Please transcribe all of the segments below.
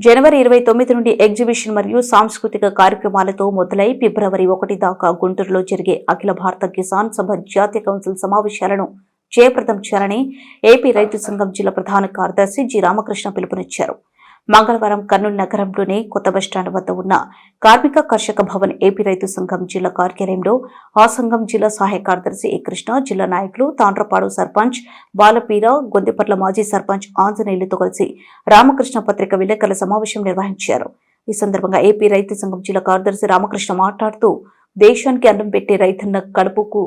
జనవరి ఇరవై తొమ్మిది నుండి ఎగ్జిబిషన్ మరియు సాంస్కృతిక కార్యక్రమాలతో మొదలై ఫిబ్రవరి ఒకటి దాకా గుంటూరులో జరిగే అఖిల భారత కిసాన్ సభ జాతీయ కౌన్సిల్ సమావేశాలను జయప్రదం చేయాలని ఏపీ రైతు సంఘం జిల్లా ప్రధాన కార్యదర్శి జి రామకృష్ణ పిలుపునిచ్చారు. మంగళవారం కర్నూలు నగరంలోని కొత్త బస్టాండ్ వద్ద ఉన్న కార్మిక కర్షక భవన్ ఏపీ రైతు సంఘం జిల్లా కార్యాలయంలో ఆ సంఘం జిల్లా సహాయ కార్యదర్శి ఏ కృష్ణ జిల్లా నాయకులు తాండ్రపాడు సర్పంచ్ బాలపీర గొందిపట్ల మాజీ సర్పంచ్ ఆంజనేయులతో కలిసి రామకృష్ణ పత్రిక విలేకరుల సమావేశం నిర్వహించారు. ఈ సందర్భంగా ఏపీ రైతు సంఘం జిల్లా కార్యదర్శి రామకృష్ణ మాట్లాడుతూ దేశానికి అన్నం పెట్టే రైతన్న కడుపుకు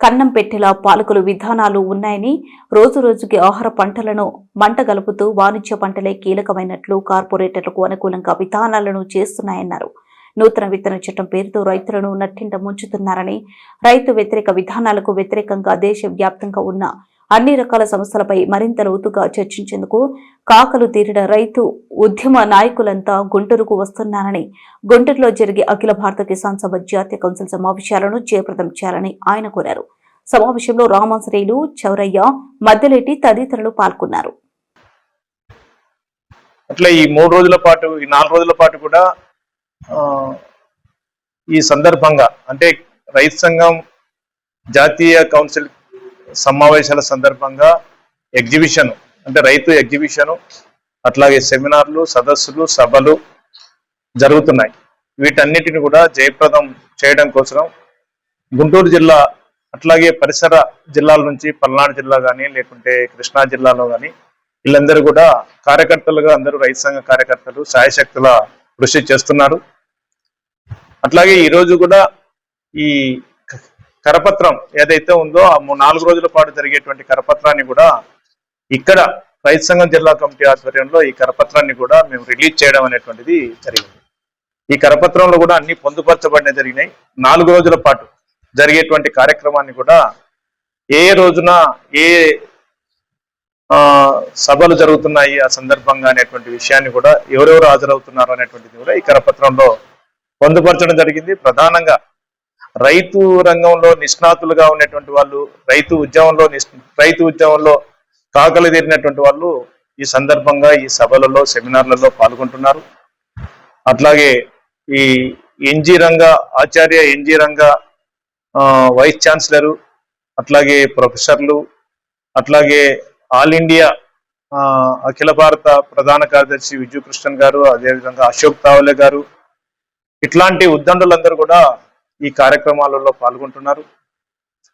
కన్నం పెట్టేలా పాలకులు విధానాలు ఉన్నాయని రోజు రోజుకి ఆహార పంటలను మంట గలుపుతూ వాణిజ్య పంటలే కీలకమైనట్లు కార్పొరేటర్లకు అనుకూలంగా విధానాలను చేస్తున్నాయన్నారు. నూతన విత్తన చట్టం పేరుతో రైతులను నట్టింట ముంచుతున్నారని రైతు వ్యతిరేక విధానాలకు వ్యతిరేకంగా దేశవ్యాప్తంగా ఉన్న అన్ని రకాల సమస్యలపై మరింత లోతుగా చర్చించేందుకు కాకలు తీరిన రైతు ఉద్యమ నాయకులంతా గుంటూరుకు వస్తున్నారని గుంటూరులో జరిగే అఖిల భారత కిసాన్ సభ జాతీయ కౌన్సిల్ సమావేశాలను జయప్రదం చేయాలని ఆయన కోరారు. సమావేశంలో రామాశ్రేయులు చౌరయ్య మద్దెలెట్టి తదితరులు పాల్గొన్నారు. అట్లా ఈ మూడు రోజుల పాటు ఈ నాలుగు రోజుల పాటు కూడా ఈ సందర్భంగా అంటే రైతు సంఘం జాతీయ కౌన్సిల్ సమావేశాల సందర్భంగా ఎగ్జిబిషన్ అంటే రైతు ఎగ్జిబిషన్ అట్లాగే సెమినార్లు సదస్సులు సభలు జరుగుతున్నాయి. వీటన్నిటిని కూడా జయప్రదం చేయడం కోసం గుంటూరు జిల్లా అట్లాగే పరిసర జిల్లాల నుంచి పల్నాడు జిల్లా కానీ లేకుంటే కృష్ణా జిల్లాలో కానీ వీళ్ళందరూ కూడా కార్యకర్తలుగా అందరూ రైతు సంఘ కార్యకర్తలు సాయశక్తుల కృషి చేస్తున్నారు. అట్లాగే ఈరోజు కూడా ఈ కరపత్రం ఏదైతే ఉందో ఆ నాలుగు రోజుల పాటు జరిగేటువంటి కరపత్రాన్ని కూడా ఇక్కడ రైతు సంఘం జిల్లా కమిటీ ఆధ్వర్యంలో ఈ కరపత్రాన్ని కూడా మేము రిలీజ్ చేయడం అనేటువంటిది జరిగింది. ఈ కరపత్రంలో కూడా అన్ని పొందుపరచబడిన జరిగినాయి. నాలుగు రోజుల పాటు జరిగేటువంటి కార్యక్రమాన్ని కూడా ఏ రోజున ఏ ఆ, సభలు జరుగుతున్నాయి ఆ సందర్భంగా అనేటువంటి విషయాన్ని కూడా ఎవరెవరు హాజరవుతున్నారు అనేటువంటిది కూడా ఈ కరపత్రంలో పొందుపరచడం జరిగింది. ప్రధానంగా రైతు రంగంలో నిష్ణాతులుగా ఉన్నటువంటి వాళ్ళు రైతు ఉద్యమంలో రైతు ఉద్యమంలో కాకలు తీరినటువంటి వాళ్ళు ఈ సందర్భంగా ఈ సభలలో సెమినార్లలో పాల్గొంటున్నారు. అట్లాగే ఈ ఎన్జీ రంగ ఆచార్య ఎన్జీ రంగ ఆ, వైస్ ఛాన్సలరు అట్లాగే ప్రొఫెసర్లు అట్లాగే ఆల్ ఇండియా ఆ, అఖిల భారత ప్రధాన కార్యదర్శి విజయకృష్ణన్ గారు అదేవిధంగా అశోక్ తావలే గారు ఇట్లాంటి ఉద్దండులందరూ కూడా ఈ కార్యక్రమాలలో పాల్గొంటున్నారు.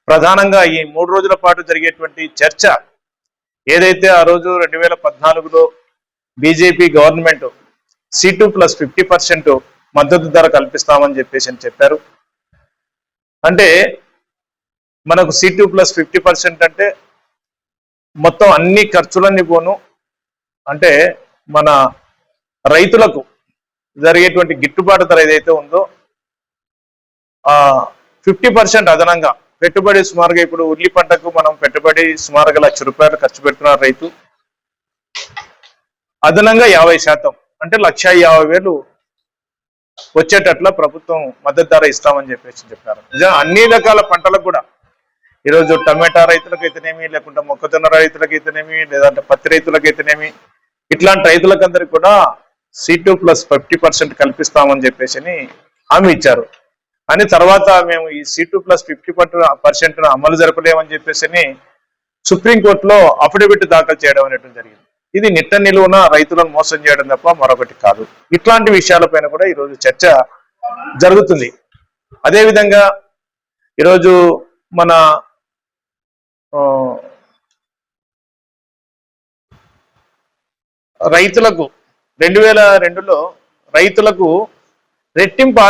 ప్రధానంగా ఈ మూడు రోజుల పాటు జరిగేటువంటి చర్చ ఏదైతే ఆ రోజు రెండు వేల పద్నాలుగులో BJP government C two plus fifty percent మద్దతు ధర కల్పిస్తామని చెప్పేసి అని చెప్పారు. అంటే మనకు సి ప్లస్ ఫిఫ్టీ పర్సెంట్ అంటే మొత్తం అన్ని ఖర్చులన్నీ పోను. అంటే మన రైతులకు జరిగేటువంటి గిట్టుబాటు ధర ఏదైతే ఉందో ఫిఫ్టీ పర్సెంట్ అదనంగా. పెట్టుబడి సుమారుగా ఇప్పుడు ఉల్లి పంటకు మనం పెట్టుబడి సుమారుగా లక్ష రూపాయలు ఖర్చు పెడుతున్నారు రైతు. అదనంగా యాభై శాతం అంటే లక్ష యాభై వేలు వచ్చేటట్ల ప్రభుత్వం మద్దతు ధర ఇస్తామని చెప్పేసి చెప్పారు. అన్ని రకాల పంటలకు కూడా. ఈరోజు టమాటా రైతులకు అయితేనేమి లేకుంటే మొక్కజొన్న రైతులకు అయితేనేమి లేదంటే పత్తి రైతులకు అయితేనేమి ఇట్లాంటి రైతులకందరికి కూడా C two plus fifty percent కల్పిస్తామని చెప్పేసి అని హామీ ఇచ్చారు. అని తర్వాత మేము ఈ C two plus fifty percent అమలు జరపలేమని చెప్పేసి అని సుప్రీంకోర్టులో అఫిడవిట్ దాఖలు చేయడం అనేటువంటి జరిగింది. ఇది నిట్ట నిలువున రైతులను మోసం చేయడం తప్ప మరొకటి కాదు. ఇట్లాంటి విషయాలపైన కూడా ఈరోజు చర్చ జరుగుతుంది. అదేవిధంగా ఈరోజు మన రైతులకు రెండు వేల రెండులో రైతులకు రెట్టింపు